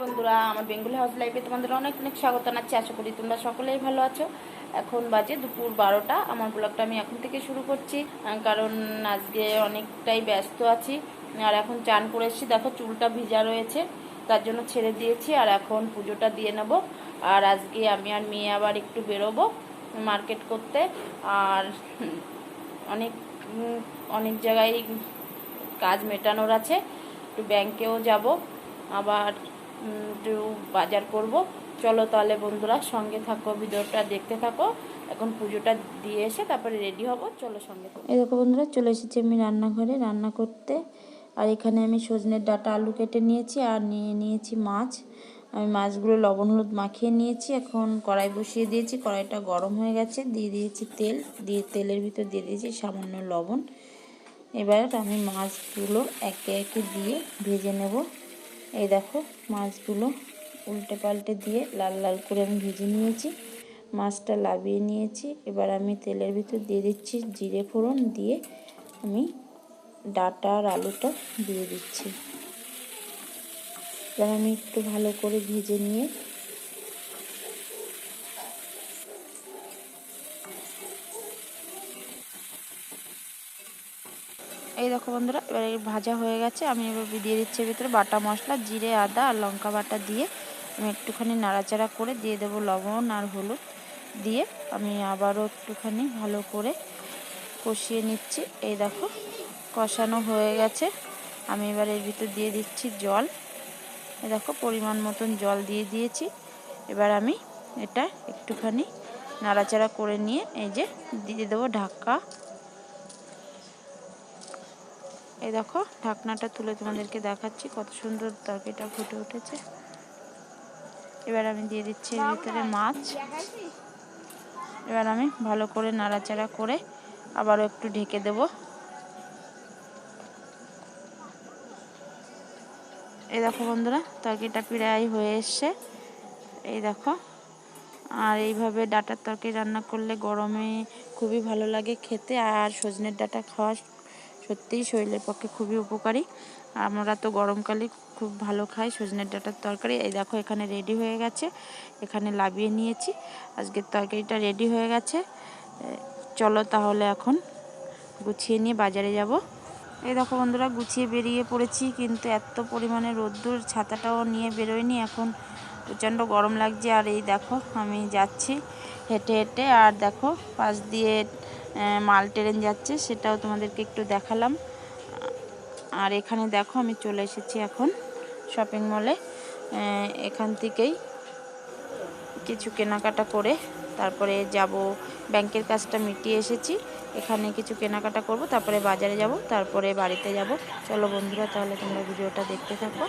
বন্ধুরা, আমার Bengali house লাইফে তোমাদের অনেক অনেক স্বাগত জানাচ্ছি। আশা করি তোমরা সকলেই ভালো আছো। এখন বাজে দুপুর বারোটা। আমার ব্লগটা আমি এখন থেকে শুরু করছি কারণ আজকে অনেকটাই ব্যস্ত আছি। আর এখন চান করে এসেছি। দেখো, চুলটা ভিজা রয়েছে, তার জন্য ছেড়ে দিয়েছি, আর এখন পুজোটা দিয়ে নেব। আর আজকে আমি আর মেয়ে আবার একটু বেরোবো মার্কেট করতে। আর অনেক অনেক জায়গায় কাজ মেটানোর আছে। একটু ব্যাংকেও যাব। আবার বাজার করব। চলো তাহলে বন্ধুরা সঙ্গে থাকো, ভিডিওটা দেখতে থাকো। এখন পুজোটা দিয়ে এসে তারপরে রেডি হব, চলো সঙ্গে এই দেখো বন্ধুরা, চলে এসেছি আমি রান্নাঘরে রান্না করতে। আর এখানে আমি সজনের ডাটা আলু কেটে নিয়েছি আর নিয়ে নিয়েছি মাছ। আমি মাছগুলো লবণ হলুদ মাখিয়ে নিয়েছি, এখন কড়াই বসিয়ে দিয়েছি। কড়াইটা গরম হয়ে গেছে, দিয়ে দিয়েছি তেল, দিয়ে তেলের ভিতর দিয়ে দিয়েছি সামান্য লবণ। এবার আমি মাছগুলো একে একে দিয়ে ভেজে নেব। এই দেখো মাছগুলো উল্টে পাল্টে দিয়ে লাল লাল করে আমি ভেজে নিয়েছি। মাছটা লাভিয়ে নিয়েছি। এবার আমি তেলের ভিতর দিয়ে দিচ্ছি জিরে ফোড়ন দিয়ে আমি ডাটা আর আলুটা দিয়ে দিচ্ছি। এবার আমি একটু ভালো করে ভেজে নিয়ে এই দেখো বন্ধুরা, এবার ভাজা হয়ে গেছে। আমি এবার দিয়ে দিচ্ছি ভিতরে বাটা মশলা, জিরে, আদা আর লঙ্কা বাটা দিয়ে আমি একটুখানি নাড়াচাড়া করে দিয়ে দেবো লবণ আর হলুদ দিয়ে। আমি আবারও একটুখানি ভালো করে কষিয়ে নিচ্ছি। এই দেখো, কষানো হয়ে গেছে। আমি এবার এর ভিতর দিয়ে দিচ্ছি জল। এই দেখো, পরিমাণ মতন জল দিয়ে দিয়েছি। এবার আমি এটা একটুখানি নাড়াচাড়া করে নিয়ে এই যে দিয়ে দেবো ঢাকা এই দেখো, ঢাকনাটা তুলে তোমাদেরকে দেখাচ্ছি কত সুন্দর তরকারিটা ফুটে উঠেছে। এবার আমি দিয়ে দিচ্ছি এর ভিতরে মাছ। এবার আমি ভালো করে নাড়াচাড়া করে আবারও একটু ঢেকে দেব। এই দেখো বন্ধুরা, তরকারিটা প্রায় হয়ে এসছে। এই দেখো, আর এইভাবে ডাটার তরকারি রান্না করলে গরমে খুবই ভালো লাগে খেতে, আর সজনের ডাটা খাওয়া সত্যিই শরীরের পক্ষে খুবই উপকারী। আমরা তো গরমকালে খুব ভালো খাই, সজনের ডাঁটার তরকারি। এই দেখো এখানে রেডি হয়ে গেছে। এখানে লাবিয়ে নিয়েছি। আজকের তরকারিটা রেডি হয়ে গেছে। চলো তাহলে এখন গুছিয়ে নিয়ে বাজারে যাব। এই দেখো বন্ধুরা, গুছিয়ে বেরিয়ে পড়েছি, কিন্তু এত পরিমাণে রোদ্দুর, ছাতাটাও নিয়ে বেরোয়নি। এখন প্রচণ্ড গরম লাগছে আর এই দেখো আমি যাচ্ছি হেঁটে হেঁটে। আর দেখো পাশ দিয়ে মাল ট্রেন যাচ্ছে, সেটাও তোমাদেরকে একটু দেখালাম। আর এখানে দেখো আমি চলে এসেছি এখন শপিং মলে এখান থেকেই কিছু কেনাকাটা করে তারপরে যাব ব্যাংকের কাজটা মিটিয়ে এসেছি। এখানে কিছু কেনাকাটা করব, তারপরে বাজারে যাব, তারপরে বাড়িতে যাব। চলো বন্ধুরা, তাহলে তোমরা ভিডিওটা দেখতে থাকো।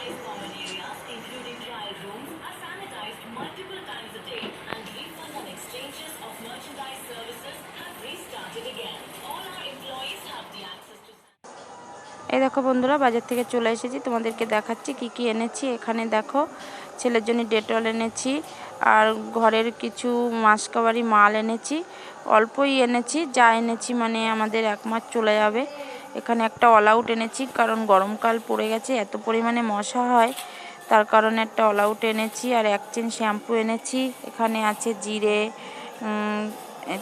এই দেখো বন্ধুরা, বাজার থেকে চলে এসেছি। তোমাদেরকে দেখাচ্ছি কি কি এনেছি। এখানে দেখো, ছেলের জন্য ডেটল এনেছি আর ঘরের কিছু মাসকাবারি মাল এনেছি। অল্পই এনেছি, যা এনেছি মানে আমাদের এক মাস চলে যাবে। এখানে একটা অল আউট এনেছি, কারণ গরমকাল পড়ে গেছে, এত পরিমাণে মশা হয়। তার কারণে একটা অল আউট এনেছি আর এক চেন শ্যাম্পু এনেছি। এখানে আছে জিরে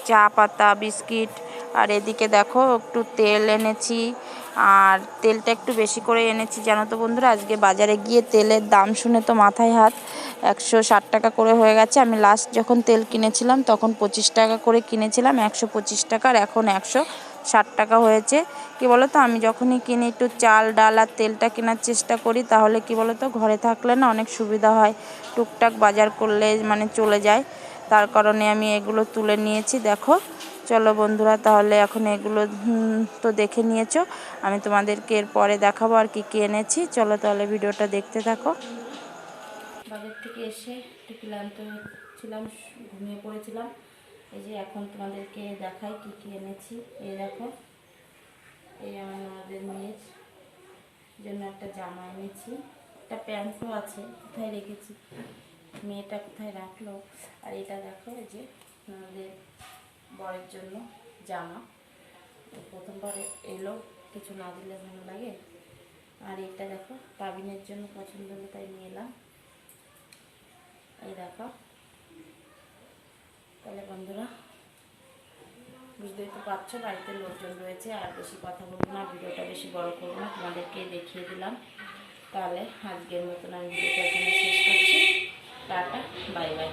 চা পাতা, বিস্কিট। আর এদিকে দেখো, একটু তেল এনেছি। আর তেলটা একটু বেশি করে এনেছি, জানো তো বন্ধুরা? আজকে বাজারে গিয়ে তেলের দাম শুনে তো মাথায় হাত। একশো ষাট টাকা করে হয়ে গেছে। আমি লাস্ট যখন তেল কিনেছিলাম, তখন পঁচিশ টাকা করে কিনেছিলাম, একশো পঁচিশ টাকার এখন একশো ষাট টাকা হয়েছে। কি বলো তো আমি যখনই কিনি, একটু চাল, ডাল আর তেলটা কেনার চেষ্টা করি, তাহলে কি বলো তো ঘরে থাকলে না অনেক সুবিধা হয়। টুকটাক বাজার করলে মানে চলে যায়। তার কারণে আমি এগুলো তুলে নিয়েছি। দেখো চলো বন্ধুরা, তাহলে এখন এগুলো তো দেখে নিয়েছো। আমি তোমাদেরকে এর পরে দেখাবো আর কি কী এনেছি। চলো তাহলে ভিডিওটা দেখতে থাকো। বাজার থেকে এসে একটু ক্লান্ত ছিলাম, ঘুমিয়ে পড়েছিলাম। এই যে এখন তোমাদেরকে দেখাই কি কি এনেছি। এই দেখো, এই আমার আমাদের মেয়ের জন্য একটা জামা এনেছি। একটা প্যান্টও আছে, কোথায় রেখেছি? মেয়েটা কোথায় রাখল? আর এটা দেখো, এই যে আমাদের বরের জন্য জামা। তো প্রথমবার এলো, কিছু না দিলে ভালো লাগে। আর এটা দেখো, পাবিনের জন্য পছন্দ হলো, তাই নিয়ে এলাম। এই দেখো। তাহলে বন্ধুরা, বুঝতেই তো পারছ, বাড়িতে লোকজন রয়েছে, আর বেশি কথা বলব না, ভিডিওটা বেশি বড় করব না তোমাদেরকে দেখিয়ে দিলাম। তাহলে আজকের মতন আমি ভিডিওটা শেষ করছি। Tata, bye bye.